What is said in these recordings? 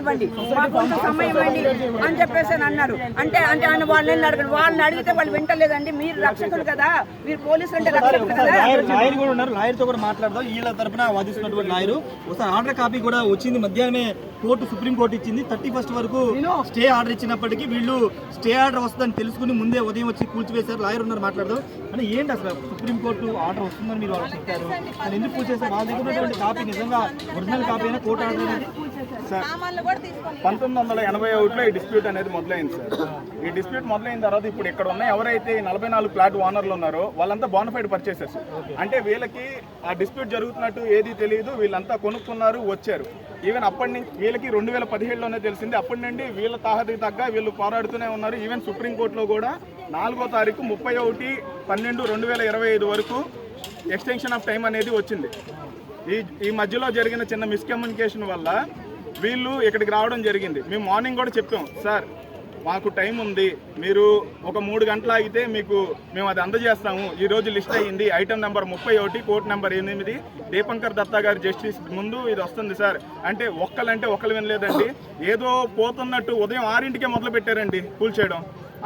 ఇవ్వండి. మాకు కొంత సమయం ఇవ్వండి అని చెప్పేసి అని అన్నారు. అంటే అంటే ఆయన వాళ్ళని అడగండి. వాళ్ళని అడిగితే వాళ్ళు వింటలేదండి. మీరు రక్షకులు కదా. మీరు పోలీసులు అంటే రక్షకులు కదా. లాయర్ లాయర్ కూడా ఉన్నారు. లాయర్తో కూడా మాట్లాడదాం. వీళ్ళ తరపున వాదిస్తున్నటువంటి లాయర్. ఒకసారి ఆర్డర్ కాపీ కూడా వచ్చింది. మధ్యాహ్నమే కోర్టు సుప్రీం కోర్టు ఇచ్చింది. థర్టీ ఫస్ట్ వరకు స్టే ఆర్డర్ ఇచ్చినప్పటికీ వీళ్ళు స్టే ఆర్డర్ వస్తుందని తెలుసుకుని ముందే ఉదయం వచ్చి కూల్చివేశారు. లాయర్ ఉన్నారు మాట్లాడదాం. అంటే ఏంటి అసలు సుప్రీం కోర్టు ఆర్డర్ వస్తుందని మీరు వాళ్ళు చెప్పారు అది ఎందుకు కూల్చేశారు? వాళ్ళ దగ్గర ఉన్నటువంటి కాపీ నిజంగా ఒరిజినల్ కాపీ అయినా కోర్టు ఆర్డర్ సార్. పంతొమ్మిది వందల ఎనభై ఒకటిలో ఈ డిస్ప్యూట్ అనేది మొదలైంది సార్. ఈ డిస్ప్యూట్ మొదలైన తర్వాత ఇప్పుడు ఇక్కడ ఉన్న ఎవరైతే నలభై నాలుగు ప్లాట్ ఓనర్లు ఉన్నారో వాళ్ళంతా బోనఫైడ్ పర్చేసెస్ అంటే వీళ్ళకి ఆ డిస్ప్యూట్ జరుగుతున్నట్టు ఏది తెలియదు వీళ్ళంతా కొనుక్కున్నారు వచ్చారు. ఈవెన్ అప్పటి నుంచి వీళ్ళకి రెండు వేల పదిహేడులోనే తెలిసింది. అప్పటి నుండి వీళ్ళ తాహతకి తగ్గ వీళ్ళు పోరాడుతూనే ఉన్నారు. ఈవెన్ సుప్రీంకోర్టులో కూడా నాలుగో తారీఖు ముప్పై ఒకటి పన్నెండు రెండు వేల ఇరవై ఐదు వరకు ఎక్స్టెన్షన్ ఆఫ్ టైం అనేది వచ్చింది. ఈ ఈ మధ్యలో జరిగిన చిన్న మిస్కమ్యూనికేషన్ వల్ల వీళ్ళు ఇక్కడికి రావడం జరిగింది. మేము మార్నింగ్ కూడా చెప్పాం సార్ మాకు టైం ఉంది. మీరు ఒక మూడు గంటలు ఆగితే మీకు మేము అది అందజేస్తాము. ఈ రోజు లిస్ట్ అయ్యింది. ఐటమ్ నెంబర్ ముప్పై ఒకటి కోర్టు నెంబర్ ఎనిమిది దీపంకర్ దత్తా గారి జస్టిస్ ముందు ఇది వస్తుంది సార్. అంటే ఒక్కలంటే ఒక్కలు వినలేదండి. ఏదో పోతున్నట్టు ఉదయం ఆరింటికే మొదలు పెట్టారండి కూల్చేయడం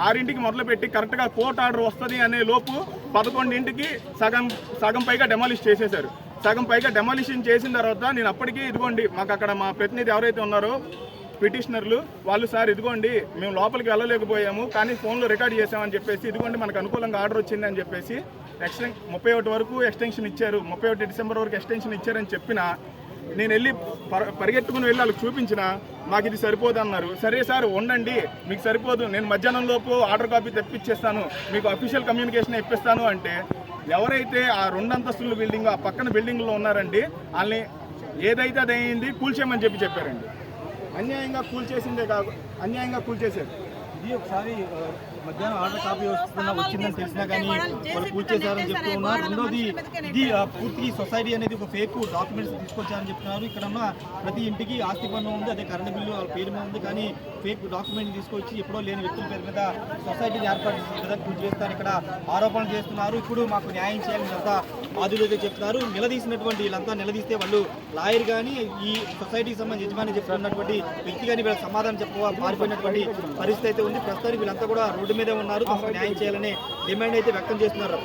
ఆరింటికి మొదలుపెట్టి కరెక్ట్గా కోర్ట్ ఆర్డర్ వస్తుంది అనే లోపు పదకొండింటికి సగం సగం పైగా డెమాలిష్ చేసేశారు. సగం పైగా డెమాలిషన్ చేసిన తర్వాత నేను అప్పటికీ ఇదిగోండి మాకు అక్కడ మా ప్రతినిధి ఎవరైతే ఉన్నారో పిటిషనర్లు వాళ్ళు సార్ ఇదిగోండి మేము లోపలికి వెళ్ళలేకపోయాము కానీ ఫోన్లో రికార్డ్ చేసామని చెప్పేసి ఇదిగోండి మనకు అనుకూలంగా ఆర్డర్ వచ్చింది అని చెప్పేసి ఎక్స్టెన్ ముప్పై ఒకటి వరకు ఎక్స్టెన్షన్ ఇచ్చారు. ముప్పై ఒకటి డిసెంబర్ వరకు ఎక్స్టెన్షన్ ఇచ్చారని చెప్పిన నేను వెళ్ళి పరిగెట్టుకుని వెళ్ళి వాళ్ళకి చూపించిన మాకు ఇది సరిపోదు అన్నారు. సరే సార్ ఉండండి మీకు సరిపోదు నేను మధ్యాహ్నం లోపు ఆర్డర్ కాపీ తెప్పించేస్తాను మీకు అఫీషియల్ కమ్యూనికేషన్ ఇప్పిస్తాను అంటే ఎవరైతే ఆ రెండు అంతస్తుల బిల్డింగ్ ఆ పక్కన బిల్డింగ్లో ఉన్నారండి వాళ్ళని ఏదైతే అది అయింది కూల్చేయమని చెప్పి చెప్పారండి. అన్యాయంగా కూల్చేసిందే కాదు అన్యాయంగా కూల్చేశారు. ఇది ఒకసారి మధ్యాహ్నం ఆర్డర్ కాపీ వస్తున్నా వచ్చిందని తెలిసినా కానీ వాళ్ళు కూల్చేశారని చెప్తూ ఉన్నారు రెండోది ఇది పూర్తి సొసైటీ అనేది ఒక ఫేక్ డాక్యుమెంట్స్ తీసుకొచ్చారని చెప్తున్నారు. ఇక్కడ ఉన్న ప్రతి ఇంటికి ఆస్తి పన్ను ఉంది అదే కరెంట్ బిల్లు వాళ్ళ పేరు మీద ఉంది కానీ ఫేక్ డాక్యుమెంట్ తీసుకొచ్చి ఎప్పుడో లేని వ్యక్తుల పేరు మీద సొసైటీని ఏర్పాటు చేసిన కదా కూల్చేస్తారు ఇక్కడ ఆరోపణలు చేస్తున్నారు. ఇప్పుడు మాకు న్యాయం చేయాలని అంతా అయితే చెప్తున్నారు. నిలదీసినటువంటి వీళ్ళంతా నిలదీస్తే వాళ్ళు లాయర్ కానీ ఈ సొసైటీకి సంబంధించి యజమాని చెప్తున్నటువంటి వ్యక్తి కానీ వీళ్ళకి సమాధానం చెప్ప మారిపోయినటువంటి పరిస్థితి అయితే ఉంది. ప్రస్తుతానికి వీళ్ళంతా కూడా రోడ్డు మీదే ఉన్నారు. తమకు న్యాయం చేయాలనే డిమాండ్ అయితే వ్యక్తం చేస్తున్నారు